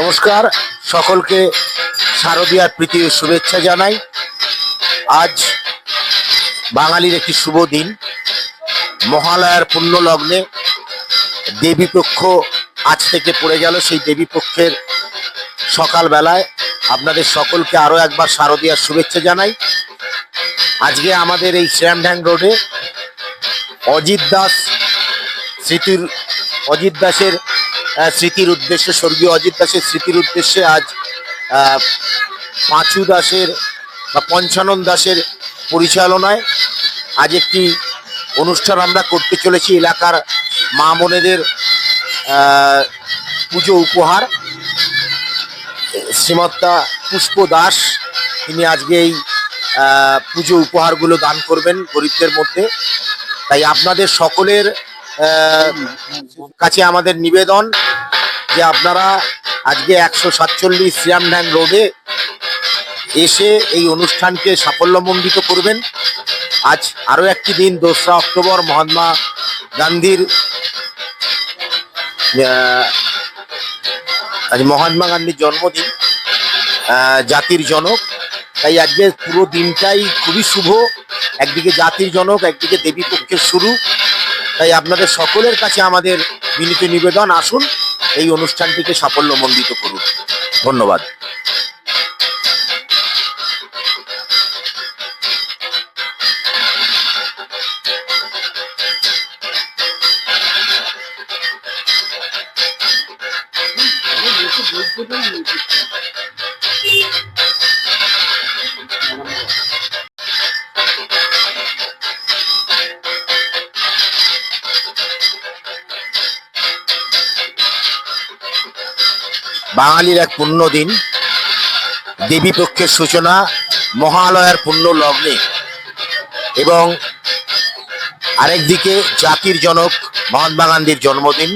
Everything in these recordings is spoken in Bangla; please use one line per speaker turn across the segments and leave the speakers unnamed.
নমস্কার, সকলকে শারদীয়ার প্রীতির শুভেচ্ছা জানাই। আজ বাঙালির একটি শুভ দিন। মহালয়ার পুণ্য লগ্নে দেবীপক্ষ আজ থেকে পড়ে গেল, সেই দেবীপক্ষের সকালবেলায় আপনাদের সকলকে আরও একবার শারদীয়ার শুভেচ্ছা জানাই। আজকে আমাদের এই শ্যামঢ্যাং রোডে অজিত দাস, স্মৃতির অজিত দাসের স্মৃতির উদ্দেশ্যে, স্বর্গীয় অজিত দাসের স্মৃতির উদ্দেশ্যে আজ পাঁচু দাসের বা পঞ্চানন দাসের পরিচালনায় আজ একটি অনুষ্ঠান আমরা করতে চলেছি এলাকার মা বোনেদের পুজো উপহার। শ্রীমত্তা পুষ্প দাস, তিনি আজকে এই পুজো উপহারগুলো দান করবেন গরিবদের মধ্যে। তাই আপনাদের সকলের কাছে আমাদের নিবেদন। যে আপনারা আজকে একশো সাতচল্লিশ শ্রিয়ামড্যাম রোডে এসে এই অনুষ্ঠানকে সাফল্যমণ্ডিত করবেন। আজ আরও একটি দিন, দোসরা অক্টোবর, মহাত্মা গান্ধীর আজ মহাত্মা গান্ধীর জন্মদিন জাতির জনক। তাই আজকে পুরো দিনটাই খুবই শুভ। একদিকে জাতির জনক, একদিকে দেবী পক্ষের শুরু। তাই আপনাদের সকলের কাছে আমাদের বিনীত নিবেদন। আসুন এই অনুষ্ঠানটিকে সাফল্যমণ্ডিত করুন। ধন্যবাদ। বাঙালির এক পুণ্য দিন। দেবী পক্ষের সূচনা, মহালয়ার পুণ্য লগ্নে। এবং আরেকদিকে জাতির জনক মহাত্মা গান্ধীর জন্মদিন।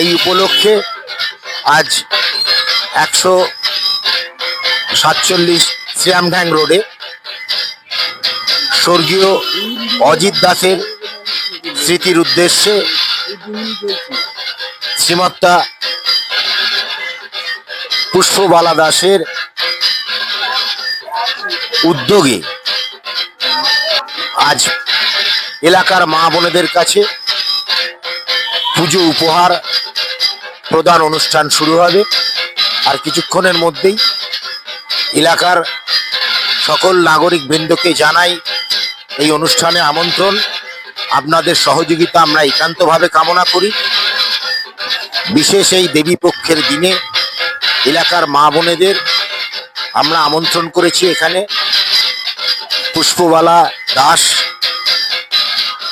এই উপলক্ষে আজ একশো সাতচল্লিশ শ্রিয়ামঢ্যাং রোডে স্বর্গীয় অজিত দাসের স্মৃতির উদ্দেশ্যে শ্রীমত্তা পুষ্পবালা দাসের উদ্যোগে আজ এলাকার মা বোনেদের কাছে পুজো উপহার প্রদান অনুষ্ঠান শুরু হবে। আর কিছুক্ষণের মধ্যেই এলাকার সকল নাগরিক বৃন্দকে জানাই এই অনুষ্ঠানে আমন্ত্রণ। আপনাদের সহযোগিতা আমরা একান্তভাবে কামনা করি। বিশেষ এই দেবী পক্ষের দিনে এলাকার মা বোনেদের আমরা আমন্ত্রণ করেছি এখানে। পুষ্পবালা দাস,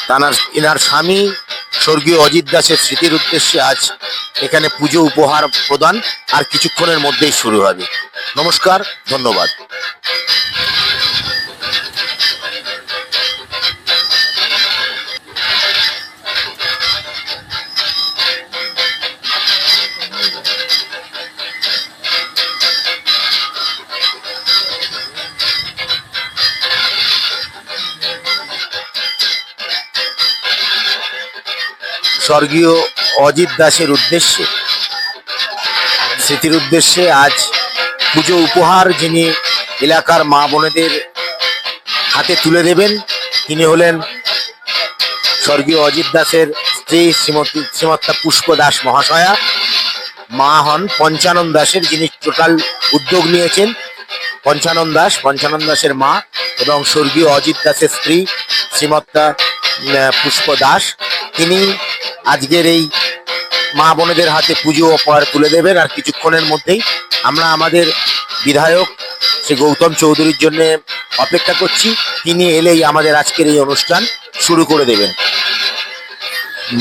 তানার, এনার স্বামী, স্বর্গীয় অজিত দাসের স্মৃতির উদ্দেশ্যে আজ এখানে পুজো উপহার প্রদান, আর কিছুক্ষণের মধ্যেই শুরু হবে। নমস্কার, ধন্যবাদ। স্বর্গীয় অজিত দাসের উদ্দেশ্যে, স্মৃতির উদ্দেশ্যে আজ পুজো উপহার যিনি এলাকার মা বোনেদের হাতে তুলে দেবেন, তিনি হলেন স্বর্গীয় অজিত দাসের স্ত্রী শ্রীমতী শ্রীমত্তা পুষ্প দাস মহাশয়া। মা হন পঞ্চানন দাসের, যিনি টোটাল উদ্যোগ নিয়েছেন। পঞ্চানন দাস, পঞ্চানন দাসের মা এবং স্বর্গীয় অজিত দাসের স্ত্রী শ্রীমত্তা পুষ্প দাস। তিনি আজকের এই মা বোনেদের হাতে পুজো উপহার তুলে দেবেন আর কিছুক্ষণের মধ্যেই আমরা আমাদের বিধায়ক শ্রী গৌতম চৌধুরীর জন্য অপেক্ষা করছি। তিনি এলেই আমাদের আজকের এই অনুষ্ঠান শুরু করে দেবেন।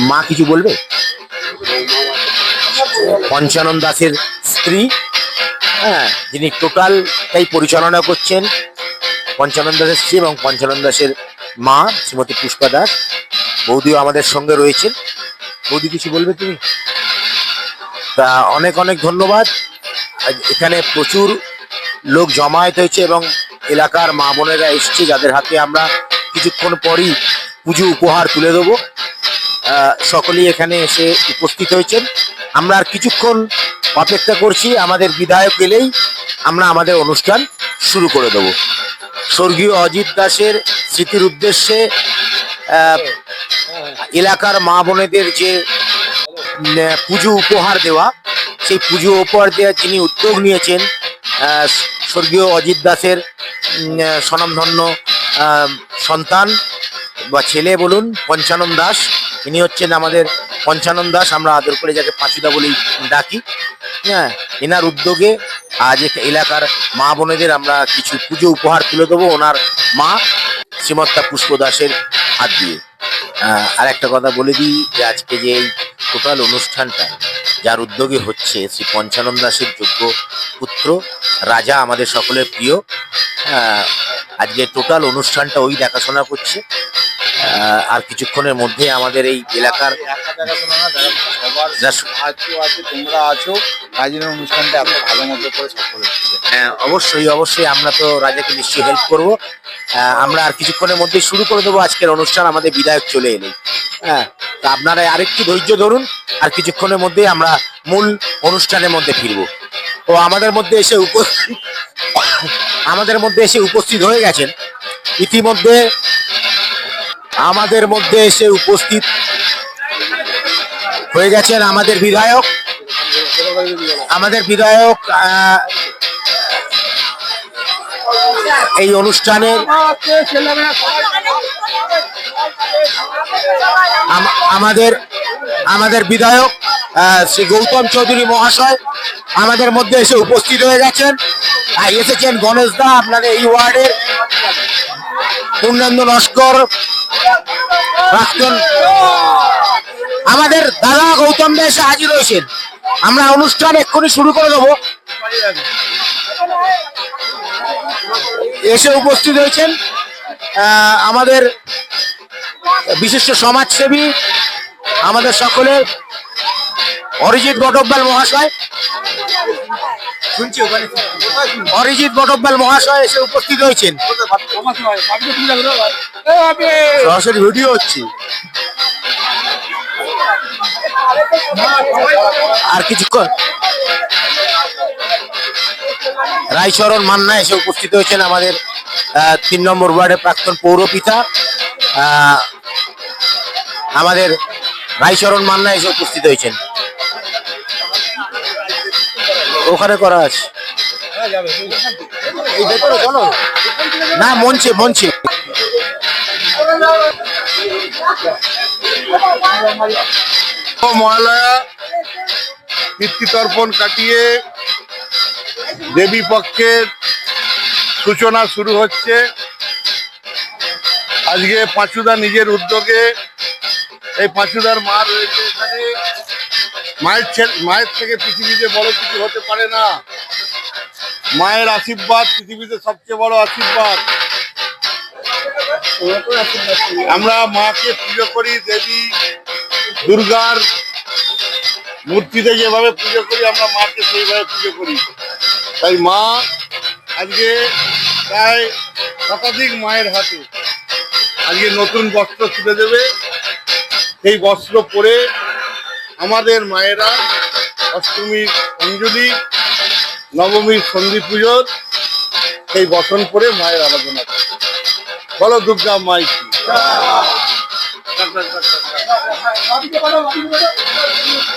মা কিছু বলবে? পঞ্চানন দাসের স্ত্রী। হ্যাঁ যিনি টোটালটাই পরিচালনা করছেন পঞ্চানন দাসের স্ত্রী এবং পঞ্চানন দাসের মা শ্রীমতী পুষ্পা দাস। বৌদিও আমাদের সঙ্গে রয়েছেন। বৌদি কিছু বলবে তুমি? তা অনেক অনেক ধন্যবাদ। এখানে প্রচুর লোক জমায়েত হয়েছে এবং এলাকার মা বোনেরা এসছে, যাদের হাতে আমরা কিছুক্ষণ পরই পুজো উপহার তুলে দেবো। সকলেই এখানে এসে উপস্থিত হয়েছেন। আমরা আর কিছুক্ষণ অপেক্ষা করছি, আমাদের বিধায়ক এলেই আমরা আমাদের অনুষ্ঠান শুরু করে দেব। স্বর্গীয় অজিত দাসের স্মৃতির উদ্দেশ্যে এলাকার মা বোনেদের যে পুজো উপহার দেওয়া, সেই পুজো উপহার দেওয়ার যিনি উদ্যোগ নিয়েছেন স্বর্গীয় অজিত দাসের স্বনামধন্য সন্তান বা ছেলে বলুন, পঞ্চানন দাস, ইনি হচ্ছেন আমাদের পঞ্চানন দাস, আমরা আদর করে যাকে পাঁচুদা বলেই ডাকি। হ্যাঁ এনার উদ্যোগে আজ এলাকার মা বোনেদের আমরা কিছু পুজো উপহার তুলে দেবো ওনার মা শ্রীমত্তা পুষ্প দাসের হাত দিয়ে। আর একটা কথা বলে দিই যে আজকে যে এই টোটাল অনুষ্ঠানটা, যার উদ্যোগে হচ্ছে শ্রী পঞ্চানন দাসের যোগ্য পুত্র, রাজা আমাদের সকলের প্রিয় আজকে টোটাল অনুষ্ঠানটা ওই দেখাশোনা করছে। আর কিছুক্ষণের মধ্যে আমাদের এই এলাকার
আছে অনুষ্ঠানটা ভালো মতো করে সফল
হ্যাঁ অবশ্যই অবশ্যই আমরা তো রাজাকে নিশ্চয়ই হেল্প করব। আমরা আর কিছুক্ষণের মধ্যে শুরু করে দেবো আজকের অনুষ্ঠান। আমাদের বিধায়ক চলে এলেই হ্যাঁ তা আপনারা আরেকটু ধৈর্য ধরুন, আর কিছুক্ষণের মধ্যেই আমরা মূল অনুষ্ঠানের মধ্যে ফিরবো। ও আমাদের মধ্যে এসে উপস্থিত, আমাদের মধ্যে এসে উপস্থিত হয়ে গেছেন। ইতিমধ্যে আমাদের মধ্যে এসে উপস্থিত হয়ে গেছেন আমাদের বিধায়ক। আমাদের বিধায়ক এই অনুষ্ঠানের আমাদের আমাদের বিধায়ক শ্রী গৌতম চৌধুরী মহাশয় আমাদের মধ্যে এসে উপস্থিত হয়ে গেছেন। আর এসেছেন গণেশ দা, আপনাদের এই ওয়ার্ডের পূর্ণেন্দু নস্কর প্রাক্তন আমাদের দাদা গৌতম দা এসে হাজির হয়েছেন। আমরা অনুষ্ঠান এক্ষুনি শুরু করে দেবো। এসে উপস্থিত হয়েছেন আমাদের বিশিষ্ট সমাজসেবী আমাদের সকলের অরিজিৎ বটব্বাল মহাশয়। শুনছি ওখানে। অরিজিৎ বটব্যাল মহাশয় এসে উপস্থিত হয়েছেন। সরাসরি ভিডিও হচ্ছে। আর কিছুক্ষণ রায়চরণ মান্না এসে উপস্থিত হয়েছেন আমাদের তিন নম্বর ওয়ার্ডের প্রাক্তন পৌরপিতা। আমাদের রায়চরণ মান্না এসে উপস্থিত হয়েছেন। ওখানে করা আছে। না, মঞ্চে মঞ্চে।
মহালয়া পিতৃতর্পণ কাটিয়ে দেবী পক্ষের সূচনা শুরু হচ্ছে। আজকে পাঁচুদা নিজের উদ্যোগে এই পাঁচুদার মা রয়েছে এখানে। মায়ের মায়ের থেকে পৃথিবীতে বড় কিছু হতে পারে না। মায়ের আশীর্বাদ পৃথিবীতে সবচেয়ে বড় আশীর্বাদ। আমরা মাকে পুজো করি, দেবী দুর্গার মূর্তিতে যেভাবে পুজো করি, আমরা মাকে সেইভাবে পুজো করি। তাই মা আজকে প্রায় শতাধিক মায়ের হাতে আজকে নতুন বস্ত্র তুলে দেবে সেই বস্ত্র পরে আমাদের মায়েরা অষ্টমীর অঞ্জলি নবমীর সন্ধি পুজোর সেই বসন পরে মায়ের আরাধনা করে বলো দুর্গা মাই কি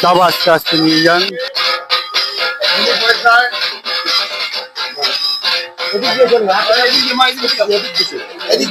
সব আস্তে আস্তে নিয়ে যান
এদিক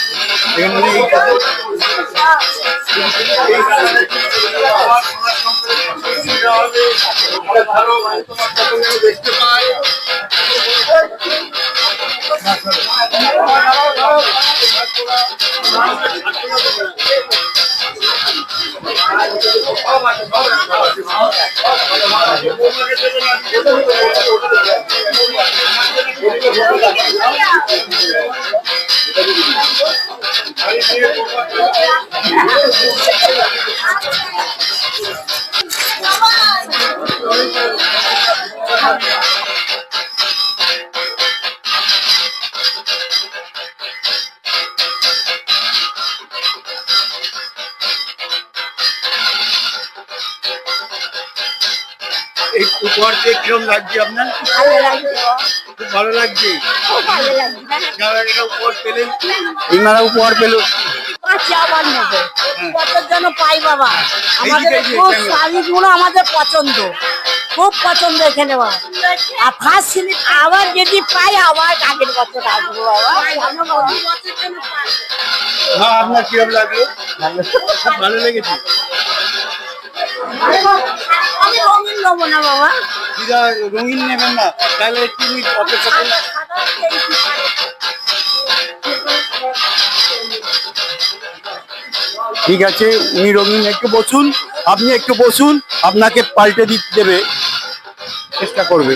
যাবে এই-
দেখতে পাই
এই উপহার পেয়ে কিরম লাগছে আপনার
ভালো লাগছে
খুব ভালো লাগছে। উপহার পেলেন ইনারা উপহার পেল।
আবার নেব কত যেন পাই বাবা। আমাদের
এইদিকে,
খুব শাড়িগুলো আমাদের পছন্দ। খুব পছন্দ এখানে বাবা। আর ফার্স্ট সিলিপ আবার যদি পাই আবার আগের বছর আসব বাবা। জানো
আপনার কিরম লাগল? ভালো লেগেছে।
আমি রঙিন নেব না বাবা।
রঙিন নেবেন না, তাহলে একটু অপেক্ষা করুন। ঠিক আছে, উনি রঙিন, একটু বসুন, আপনি একটু বসুন, আপনাকে পাল্টে দিতে দেবে, চেষ্টা করবে।